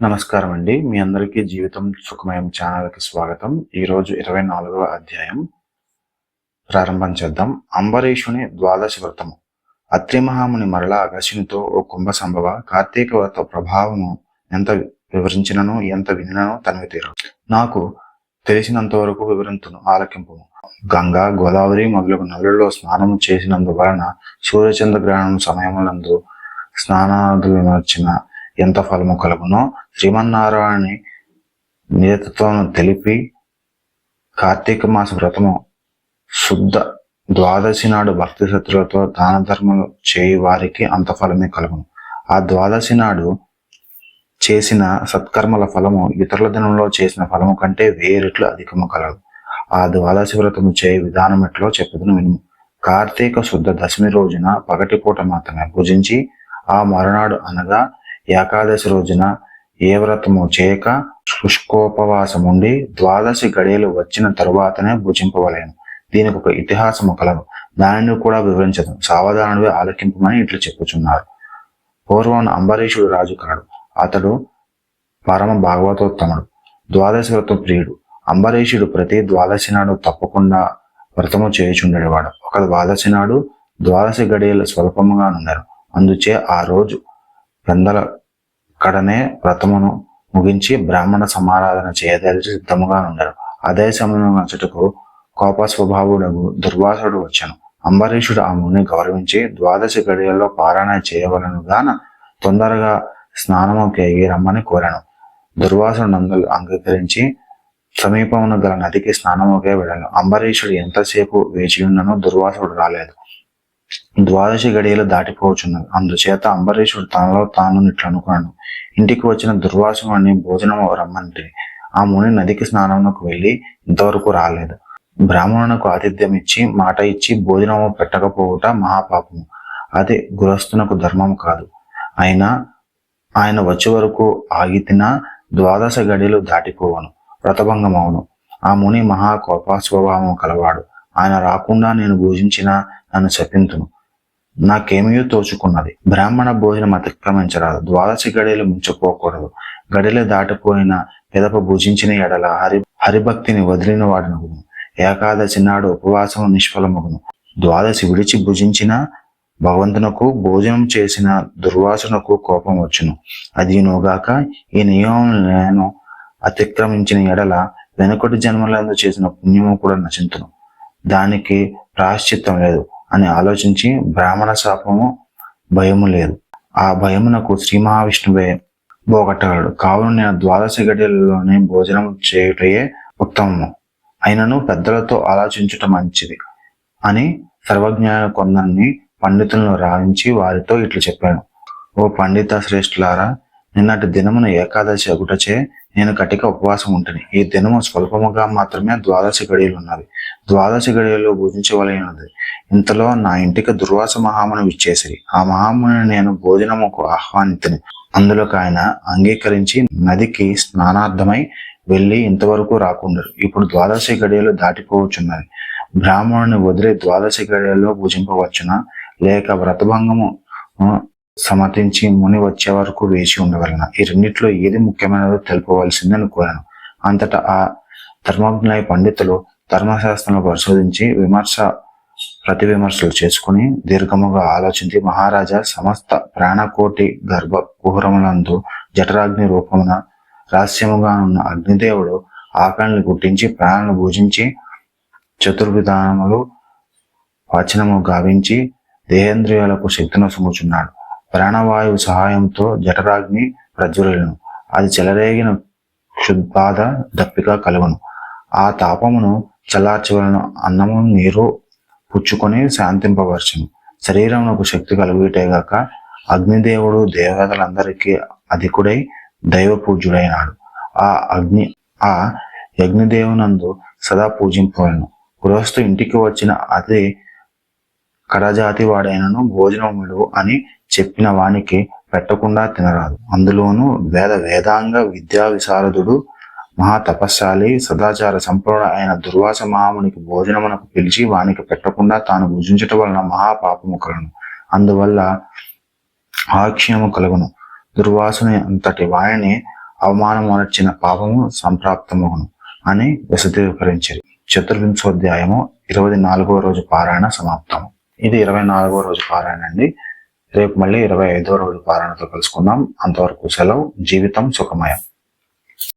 నమస్కారం అండి. మీ అందరికీ జీవితం సుఖమయం ఛానల్కి స్వాగతం. ఈరోజు ఇరవై నాలుగవ అధ్యాయం. ప్రారంభం చేద్దాం. అంబరీషుని ద్వాదశ వ్రతము. అత్రి మహాముని మరలా అగస్యునితో ఓ కుంభ సంభవ కార్తీక వ్రత ప్రభావము ఎంత వివరించినను ఎంత వినినను తనవి తీరు నాకు తెలిసినంత వరకు వివరింతును ఆలకింపు గంగా గోదావరి మొదలగు నదులలో స్నానము చేసినందువలన సూర్యచంద్ర గ్రహణం సమయములందు స్నానాదులు విమర్చిన ఎంత ఫలము కలుగునో శ్రీమన్నారాయణ నేతత్వం తెలిపి కార్తీక మాస వ్రతము శుద్ధ ద్వాదశి నాడు భక్తి శత్రులతో దాన ధర్మలు చేయి వారికి అంత ఫలమే కలుగును. ఆ ద్వాదశి నాడు చేసిన సత్కర్మల ఫలము ఇతరుల దినంలో చేసిన ఫలము కంటే వేరెట్లు అధికము కలదు. ఆ ద్వాదశి వ్రతము చేయ విధానం ఎట్లో చెప్పదును విను కార్తీక శుద్ధ దశమి రోజున పగటిపూట మాత్రమే భుజించి ఆ మరునాడు అనగా ఏకాదశి రోజున ఏ వ్రతము చేయక శుష్కోపవాసముండి ద్వాదశి గడియలు వచ్చిన తరువాతనే భుజింపవలేను. దీనికి ఒక ఇతిహాసము కలదు. దానిని కూడా వివరించదు. సావధానుడివి ఆలకింపమని ఇట్లు చెప్పుచున్నారు. పూర్వం అంబరీషుడు రాజు కాడు అతడు పరమ భాగవతోత్తముడు ద్వాదశి వ్రతం ప్రియుడు. అంబరీషుడు ప్రతి ద్వాదశి నాడు తప్పకుండా వ్రతము చేయుచుండేవాడు. ఒక ద్వాదశి నాడు ద్వాదశి గడియలు స్వల్పముగా ఉన్నారు అందుచే ఆ రోజు పెందల అక్కడనే వ్రతమును ముగించి బ్రాహ్మణ సమారాధన చేయదలిచి సిద్ధముగా ఉండరు అదే సమయంలో నచ్చటకు కోప స్వభావుడకు దుర్వాసుడు వచ్చాను. అంబరీషుడు ఆ ముని గౌరవించి ద్వాదశి గడియల్లో పారాయణ చేయవలను గాన తొందరగా స్నానము కేగి రమ్మని కోరాను. దుర్వాసుడు నందులు అంగీకరించి సమీపమున గల నదికి స్నానముకే వెళ్ళాను. అంబరీషుడు ఎంతసేపు వేచి ఉన్ననో దుర్వాసుడు రాలేదు. ద్వాదశి గడియలు దాటిపోవచ్చున్నది అందుచేత అంబరీషుడు తనలో తాను ఇట్లా అనుకున్నాను ఇంటికి వచ్చిన దుర్వాసుని భోజనం రమ్మంటే ఆ ముని నదికి స్నానమునకు వెళ్ళి ఇంతవరకు రాలేదు. బ్రాహ్మణునకు ఆతిథ్యం ఇచ్చి మాట ఇచ్చి భోజనము పెట్టకపోవుట మహాపాపము. అది గృహస్థునకు ధర్మం కాదు. అయినా ఆయన వచ్చే వరకు ఆగితినా ద్వాదశ గడియలు దాటిపోవను వ్రతభంగమవును. ఆ ముని మహా కోప స్వభావం కలవాడు. ఆయన రాకుండా నేను భోజించినా నన్ను శపింతును. నాకేమయో తోచుకున్నది. బ్రాహ్మణ భోజనం అతిక్రమించరాదు ద్వాదశి గడియలు మించిపోకూడదు. గడియలు దాటిపోయిన పెదప భుజించిన ఎడల హరి హరిభక్తిని వదిలిన వాడినగును ఏకాదశి నాడు ఉపవాసం నిష్ఫలమగును. ద్వాదశి విడిచి భుజించిన భగవంతునకు భోజనం చేసిన దుర్వాసనకు కోపం వచ్చును. అదినుగాక ఈ నియమం నేను అతిక్రమించిన ఎడల వెనుకటి జన్మలందు చేసిన పుణ్యము కూడా నశించును దానికి ప్రాశ్చిత్తం లేదు. అని ఆలోచించి బ్రాహ్మణ శాపము భయము లేదు. ఆ భయమునకు శ్రీ మహావిష్ణువే పోగొట్టగలడు కావున నేను ద్వాదశ గడియలలోనే భోజనం చేయుటయే ఉత్తమము. అయినను పెద్దలతో ఆలోచించుట మంచిది అని సర్వజ్ఞాన కొందరిని పండితులను రావించి వారితో ఇట్లు చెప్పాను. ఓ పండిత శ్రేష్ఠులారా నిన్నటి దినమున ఏకాదశి అగుటచే నేను కటిక ఉపవాసం ఉంటుంది ఈ దినము స్వల్పముగా మాత్రమే ద్వాదశ గడియలు ఉన్నవి. ద్వాదశ గడియలు భుజించవలైనది ఇంతలో నా ఇంటికి దుర్వాస మహామును విచ్చేసిరి. ఆ మహామును నేను భోజనముకు ఆహ్వానితని. అందులోకి ఆయన అంగీకరించి నదికి స్నానార్థమై వెళ్ళి ఇంతవరకు రాకుండరు. ఇప్పుడు ద్వాదశి గడియలు దాటిపోవచ్చున్నది. బ్రాహ్మణుని వదిలి ద్వాదశి గడియల్లో పూజింపవచ్చున? లేక వ్రతభంగము సమర్థించి ముని వచ్చే వరకు వేచి ఉండవలన? ఈ రెండిట్లో ఏది ముఖ్యమైనదో తెలుపవలసిందని కోరాను. అంతటా ఆ ధర్మజ్ఞ పండితులు ధర్మశాస్త్రంలో పరిశోధించి విమర్శ ప్రతి విమర్శలు చేసుకుని దీర్ఘముగా ఆలోచించి మహారాజా సమస్త ప్రాణకోటి గర్భ కుహరములందు జఠరాగ్ని రూపమున రహస్యముగా ఉన్న అగ్నిదేవుడు ఆకలిని గుట్టించి ప్రాణాలను భూజించి చతుర్విధానములు వచనము గావించి దేహేంద్రియాలకు శక్తిని సుముచున్నాడు ప్రాణవాయువు సహాయంతో జఠరాగ్ని ప్రజ్వలను అది చెలరేగిన క్షుద్బాధ దప్పిక కలుగును. ఆ తాపమును చల్లార్చవలను. అన్నము నీరు పుచ్చుకొని శాంతింపవచ్చును శరీరంలో శక్తి కలుగుటేగాక అగ్నిదేవుడు దేవతలందరికీ అధికుడై దైవ పూజ్యుడైనాడు ఆ అగ్ని ఆ యజ్ఞదేవునందు సదా పూజింపలను గృహస్థు ఇంటికి వచ్చిన అదే కడజాతి వాడైనను భోజనం అని చెప్పిన వానికి పెట్టకుండా తినరాదు. అందులోనూ వేద వేదాంగ విద్యా విశారదుడు మహాతపస్శాలి సదాచార సంపూర్ణ అయిన దుర్వాస మహామునికి భోజనమునకు పిలిచి వానికి పెట్టకుండా తాను భుజించటం వలన మహాపాపము కలను అందువల్ల ఆక్షణము కలుగును. దుర్వాసుని అంతటి వాణిని అవమానం పాపము సంప్రాప్తమగును అని విశదీకరించారు చతుర్వింశోధ్యాయము ఇరవై నాలుగవ రోజు పారాయణ సమాప్తం ఇది ఇరవై నాలుగో రోజు పారాయణ అండి. రేపు మళ్ళీ ఇరవై ఐదో రోజు పారాయణతో కలుసుకుందాం. అంతవరకు సెలవు జీవితం సుఖమయం.